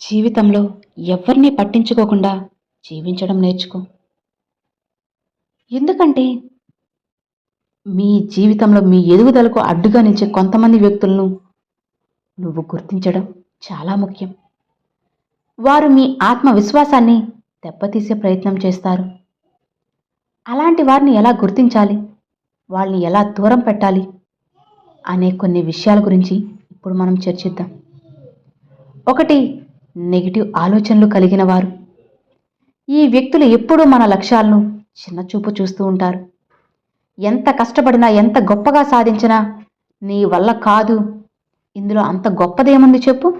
జీవితంలో ఎవరిని పట్టించుకోకుండా జీవించడం నేర్చుకో. ఎందుకంటే మీ జీవితంలో మీ ఎదుగుదలకు అడ్డుగా నిలిచే కొంతమంది వ్యక్తులను నువ్వు గుర్తించడం చాలా ముఖ్యం. వారు మీ ఆత్మవిశ్వాసాన్ని దెబ్బతీసే ప్రయత్నం చేస్తారు. అలాంటి వారిని ఎలా గుర్తించాలి? వాళ్ళని ఎలా దూరం పెట్టాలి? అనే కొన్ని విషయాల గురించి ఇప్పుడు మనం చర్చిద్దాం. ఒకటి నెగిటివ్ ఆలోచనలు కలిగిన వారు. ఈ వ్యక్తులు ఎప్పుడూ మన లక్ష్యాలను చిన్నచూపు చూస్తూ ఉంటారు. ఎంత కష్టపడినా ఎంత గొప్పగా సాధించినా నీ వల్ల కాదు. ఇందులో అంత గొప్పదేముంది చెప్పు?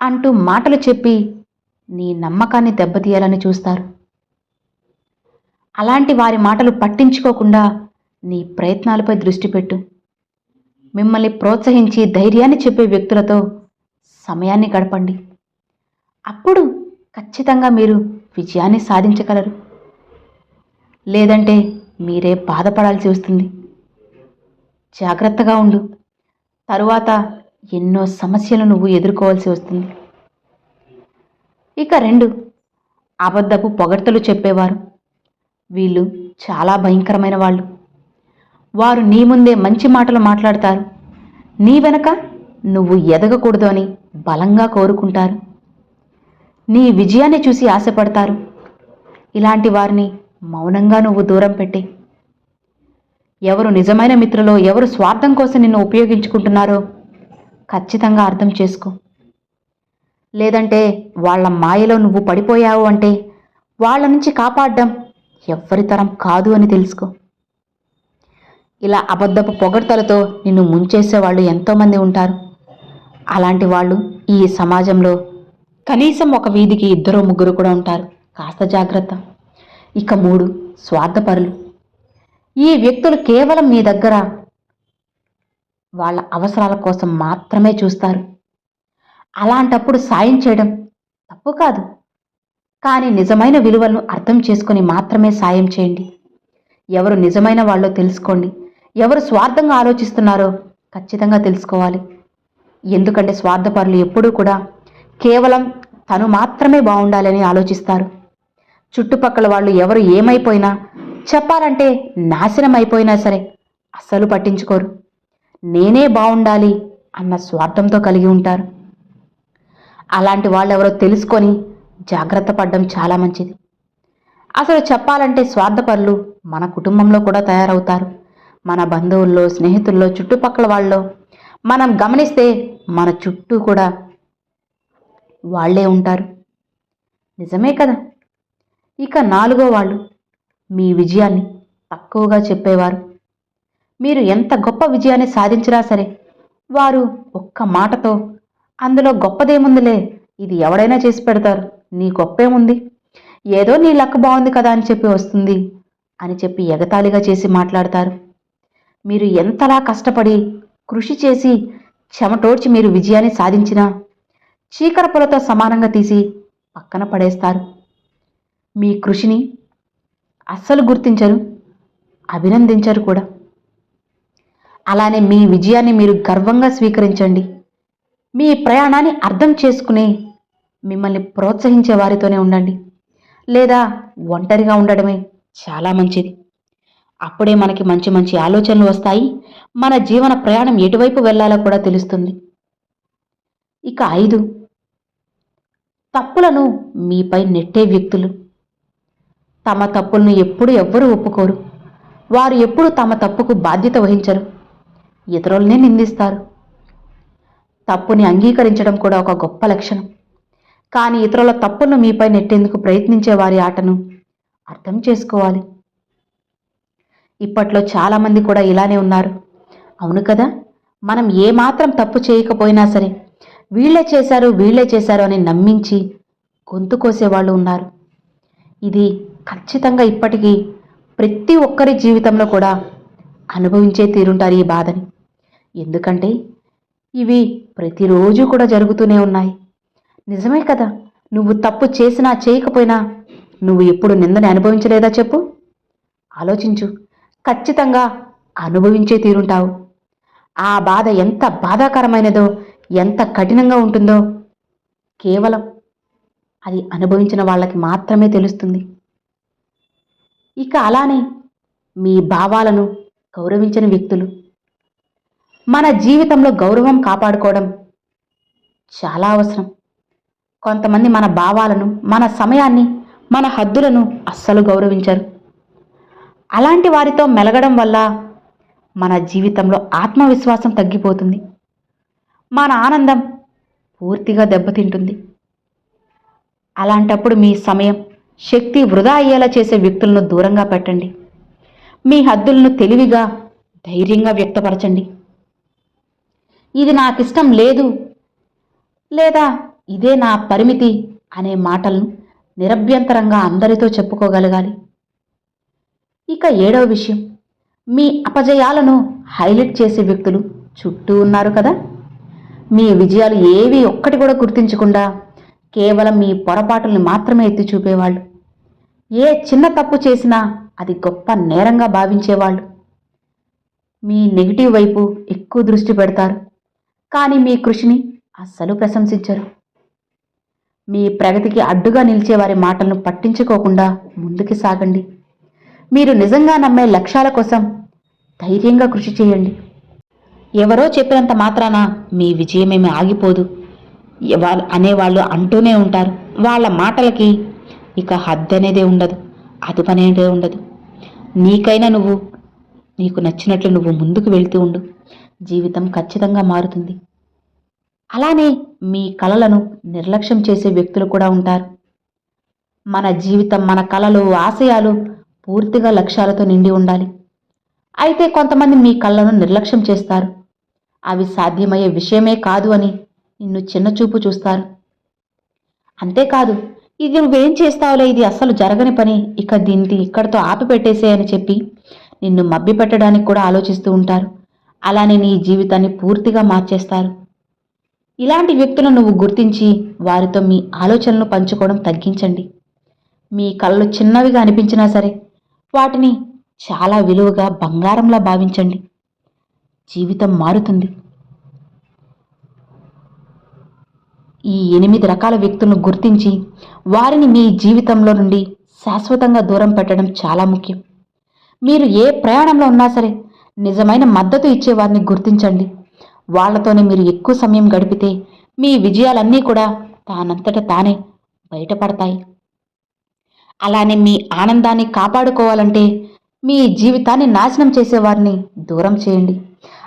అంటూ మాటలు చెప్పి నీ నమ్మకాన్ని దెబ్బతీయాలని చూస్తారు. అలాంటి వారి మాటలు పట్టించుకోకుండా నీ ప్రయత్నాలపై దృష్టి పెట్టు. మిమ్మల్ని ప్రోత్సహించి ధైర్యాన్ని చెప్పే వ్యక్తులతో సమయాన్ని గడపండి. అప్పుడు ఖచ్చితంగా మీరు విజయాన్ని సాధించగలరు. లేదంటే మీరే బాధపడాల్సి వస్తుంది. జాగ్రత్తగా ఉండు. తరువాత ఎన్నో సమస్యలు నువ్వు ఎదుర్కోవాల్సి వస్తుంది. ఇక రెండు అబద్ధపు పొగడ్తలు చెప్పేవారు. వీళ్ళు చాలా భయంకరమైన వాళ్ళు. వారు నీ ముందే మంచి మాటలు మాట్లాడతారు. నీ వెనక నువ్వు ఎదగకూడదు అని బలంగా కోరుకుంటారు. నీ విజయాన్ని చూసి ఆశపడతారు. ఇలాంటి వారిని మౌనంగా నువ్వు దూరం పెట్టి. ఎవరు నిజమైన మిత్రులో ఎవరు స్వార్థం కోసం నిన్ను ఉపయోగించుకుంటున్నారో ఖచ్చితంగా అర్థం చేసుకో. లేదంటే వాళ్ళ మాయలో నువ్వు పడిపోయావు అంటే వాళ్ళ నుంచి కాపాడడం ఎవ్వరి తరం కాదు అని తెలుసుకో. ఇలా అబద్ధపు పొగడ్తలతో నిన్ను ముంచేసే వాళ్ళు ఎంతోమంది ఉంటారు. అలాంటి వాళ్ళు ఈ సమాజంలో కనీసం ఒక వీధికి ఇద్దరు ముగ్గురు కూడా ఉంటారు. కాస్త జాగ్రత్త. ఇక మూడు స్వార్థపరులు. ఈ వ్యక్తులు కేవలం మీ దగ్గర వాళ్ళ అవసరాల కోసం మాత్రమే చూస్తారు. అలాంటప్పుడు సాయం చేయడం తప్పు కాదు. కానీ నిజమైన విలువలను అర్థం చేసుకొని మాత్రమే సాయం చేయండి. ఎవరు నిజమైన వాళ్ళో తెలుసుకోండి. ఎవరు స్వార్థంగా ఆలోచిస్తున్నారో ఖచ్చితంగా తెలుసుకోవాలి. ఎందుకంటే స్వార్థపరులు ఎప్పుడూ కూడా కేవలం తను మాత్రమే బాగుండాలని ఆలోచిస్తారు. చుట్టుపక్కల వాళ్ళు ఎవరు ఏమైపోయినా చెప్పాలంటే నాశనం అయిపోయినా సరే అస్సలు పట్టించుకోరు. నేనే బాగుండాలి అన్న స్వార్థంతో కలిగి ఉంటారు. అలాంటి వాళ్ళు ఎవరో తెలుసుకొని జాగ్రత్త పడడం చాలా మంచిది. అసలు చెప్పాలంటే స్వార్థపరులు మన కుటుంబంలో కూడా తయారవుతారు. మన బంధువుల్లో స్నేహితుల్లో చుట్టుపక్కల వాళ్ళలో మనం గమనిస్తే మన చుట్టూ కూడా వాళ్ళే ఉంటారు. నిజమే కదా? ఇక నాలుగో వాళ్ళు మీ విజయాన్ని తక్కువగా చెప్పేవారు. మీరు ఎంత గొప్ప విజయాన్ని సాధించినా సరే వారు ఒక్క మాటతో అందులో గొప్పదేముందిలే ఇది ఎవడైనా చేసి పెడతారు నీ గొప్పేముంది ఏదో నీ లక్ బాగుంది కదా అని చెప్పి వస్తుంది అని చెప్పి ఎగతాళిగా చేసి మాట్లాడతారు. మీరు ఎంతలా కష్టపడి కృషి చేసి చెమటోడ్చి మీరు విజయాన్ని సాధించినా చీకరపులతో సమానంగా తీసి పక్కన పడేస్తారు. మీ కృషిని అస్సలు గుర్తించరు అభినందించరు కూడా. అలానే మీ విజయాన్ని మీరు గర్వంగా స్వీకరించండి. మీ ప్రయాణాన్ని అర్థం చేసుకునే మిమ్మల్ని ప్రోత్సహించే వారితోనే ఉండండి. లేదా ఒంటరిగా ఉండడమే చాలా మంచిది. అప్పుడే మనకి మంచి మంచి ఆలోచనలు వస్తాయి. మన జీవన ప్రయాణం ఎటువైపు వెళ్ళాలో కూడా తెలుస్తుంది. ఇక ఐదు. తప్పులను మీపై నెట్టే వ్యక్తులు. తమ తప్పులను ఎప్పుడు ఎవ్వరూ ఒప్పుకోరు. వారు ఎప్పుడు తమ తప్పుకు బాధ్యత వహించరు. ఇతరులనే నిందిస్తారు. తప్పుని అంగీకరించడం కూడా ఒక గొప్ప లక్షణం. కానీ ఇతరుల తప్పులను మీపై నెట్టేందుకు ప్రయత్నించే వారి ఆటను అర్థం చేసుకోవాలి. ఇప్పట్లో చాలామంది కూడా ఇలానే ఉన్నారు. అవును కదా? మనం ఏమాత్రం తప్పు చేయకపోయినా సరే వీళ్ళే చేశారు వీళ్ళే చేశారు అని నమ్మించి గొంతు కోసేవాళ్ళు ఉన్నారు. ఇది ఖచ్చితంగా ఇప్పటికీ ప్రతి ఒక్కరి జీవితంలో కూడా అనుభవించే తీరుంటారు ఈ బాధని. ఎందుకంటే ఇవి ప్రతిరోజు కూడా జరుగుతూనే ఉన్నాయి. నిజమే కదా? నువ్వు తప్పు చేసినా చేయకపోయినా నువ్వు ఎప్పుడు నిందని అనుభవించలేదా చెప్పు? ఆలోచించు. ఖచ్చితంగా అనుభవించే తీరుంటావు. ఆ బాధ ఎంత బాధాకరమైనదో ఎంత కఠినంగా ఉంటుందో. కేవలం అది అనుభవించిన వాళ్ళకి మాత్రమే తెలుస్తుంది. ఇక అలానే మీ భావాలను గౌరవించని వ్యక్తులు. మన జీవితంలో గౌరవం కాపాడుకోవడం చాలా అవసరం. కొంతమంది మన భావాలను మన సమయాన్ని మన హద్దులను అస్సలు గౌరవించరు. అలాంటి వారితో మెలగడం వల్ల మన జీవితంలో ఆత్మవిశ్వాసం తగ్గిపోతుంది. మన ఆనందం పూర్తిగా దెబ్బతింటుంది. అలాంటప్పుడు మీ సమయం శక్తి వృధా అయ్యేలా చేసే వ్యక్తులను దూరంగా పెట్టండి. మీ హద్దులను తెలివిగా ధైర్యంగా వ్యక్తపరచండి. ఇది నాకిష్టం లేదు లేదా ఇదే నా పరిమితి అనే మాటలను నిరభ్యంతరంగా అందరితో చెప్పుకోగలగాలి. ఇక ఏడవ విషయం మీ అపజయాలను హైలైట్ చేసే వ్యక్తులు చుట్టూ ఉన్నారు కదా. మీ విజయాలు ఏవి ఒక్కటి కూడా గుర్తించకుండా కేవలం మీ పొరపాటుల్ని మాత్రమే ఎత్తి చూపేవాళ్ళు. ఏ చిన్న తప్పు చేసినా అది గొప్ప నేరంగా భావించేవాళ్ళు. మీ నెగిటివ్ వైపు ఎక్కువ దృష్టి పెడతారు. కానీ మీ కృషిని అస్సలు ప్రశంసించరు. మీ ప్రగతికి అడ్డుగా నిలిచే వారి మాటలను పట్టించుకోకుండా ముందుకు సాగండి. మీరు నిజంగా నమ్మే లక్ష్యాల కోసం ధైర్యంగా కృషి చేయండి. ఎవరో చెప్పినంత మాత్రాన మీ విజయమేమి ఆగిపోదు. వాళ్ళు అనేవాళ్ళు అంటూనే ఉంటారు. వాళ్ళ మాటలకి ఇక హద్దు అనేదే ఉండదు. అదుపు అనేదే ఉండదు. నీకైనా నువ్వు నీకు నచ్చినట్లు నువ్వు ముందుకు వెళ్తూ ఉండు. జీవితం ఖచ్చితంగా మారుతుంది. అలానే మీ కలలను నిర్లక్ష్యం చేసే వ్యక్తులు కూడా ఉంటారు. మన జీవితం మన కళలు ఆశయాలు పూర్తిగా లక్ష్యాలతో నిండి ఉండాలి. అయితే కొంతమంది మీ కళ్ళను నిర్లక్ష్యం చేస్తారు. అవి సాధ్యమయ్యే విషయమే కాదు అని నిన్ను చిన్నచూపు చూస్తారు అంతేకాదు ఇది నువ్వేం చేస్తావులే? ఇది అస్సలు జరగని పని. ఇక దీన్ని ఇక్కడితో ఆపిపెట్టేసే అని చెప్పి నిన్ను మబ్బి పెట్టడానికి కూడా ఆలోచిస్తూ ఉంటారు. అలానే నీ జీవితాన్ని పూర్తిగా మార్చేస్తారు. ఇలాంటి వ్యక్తులను నువ్వు గుర్తించి వారితో మీ ఆలోచనలు పంచుకోవడం తగ్గించండి. మీ కళ్ళు చిన్నవిగా అనిపించినా సరే వాటిని చాలా విలువగా బంగారంలా భావించండి. జీవితం మారుతుంది. ఈ ఎనిమిది రకాల వ్యక్తులను గుర్తించి వారిని మీ జీవితంలో నుండి శాశ్వతంగా దూరం పెట్టడం చాలా ముఖ్యం. మీరు ఏ ప్రయాణంలో ఉన్నా సరే నిజమైన మద్దతు ఇచ్చే వారిని గుర్తించండి. వాళ్ళతోనే మీరు ఎక్కువ సమయం గడిపితే మీ విజయాలన్నీ కూడా తానంతట తానే బయటపడతాయి. అలానే మీ ఆనందాన్ని కాపాడుకోవాలంటే మీ జీవితాన్ని నాశనం చేసేవారిని దూరం చేయండి.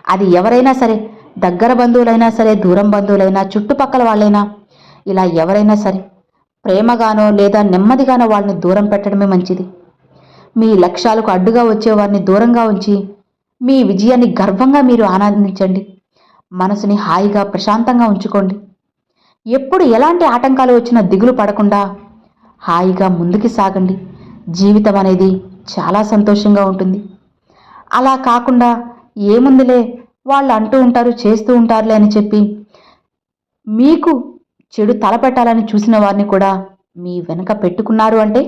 అది ఎవరైనా సరే దగ్గర బంధువులైనా సరే దూరం బంధువులైనా చుట్టుపక్కల వాళ్ళైనా ఇలా ఎవరైనా సరే ప్రేమగానో లేదా నెమ్మదిగానో వాళ్ళని దూరం పెట్టడమే మంచిది. మీ లక్ష్యాలకు అడ్డుగా వచ్చేవారిని దూరంగా ఉంచి మీ విజయాన్ని గర్వంగా మీరు ఆనందించండి. మనసుని హాయిగా ప్రశాంతంగా ఉంచుకోండి. ఎప్పుడు ఎలాంటి ఆటంకాలు వచ్చినా దిగులు పడకుండా హాయిగా ముందుకు సాగండి. జీవితం అనేది చాలా సంతోషంగా ఉంటుంది. అలా కాకుండా ఏముందిలే? వాళ్ళు అంటూ ఉంటారు చేస్తూ ఉంటారులే అని చెప్పి. మీకు చెడు తలపెట్టాలని చూసిన వారిని కూడా మీ వెనక పెట్టుకున్నారు అంటే?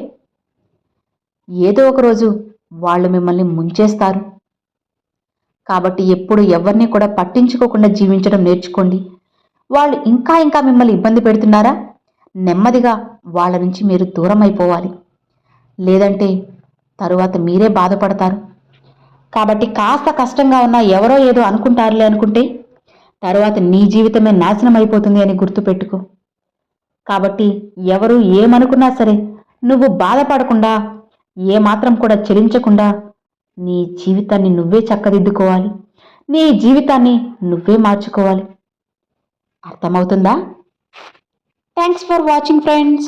ఏదో ఒక రోజు వాళ్ళు మిమ్మల్ని ముంచేస్తారు. కాబట్టి ఎప్పుడు ఎవరిని కూడా పట్టించుకోకుండా జీవించడం నేర్చుకోండి. వాళ్ళు ఇంకా ఇంకా మిమ్మల్ని ఇబ్బంది పెడుతున్నారా? నెమ్మదిగా వాళ్ళ నుంచి మీరు దూరం అయిపోవాలి లేదంటే తరువాత మీరే బాధపడతారు. కాబట్టి కాస్త కష్టంగా ఉన్నా ఎవరో ఏదో అనుకుంటారులే అనుకుంటే తర్వాత నీ జీవితమే నాశనం అయిపోతుంది అని గుర్తుపెట్టుకో. కాబట్టి ఎవరు ఏమనుకున్నా సరే నువ్వు బాధపడకుండా ఏమాత్రం కూడా చెలించకుండా నీ జీవితాన్ని నువ్వే చక్కదిద్దుకోవాలి. నీ జీవితాన్ని నువ్వే మార్చుకోవాలి. అర్థమవుతుందా? Thanks for watching friends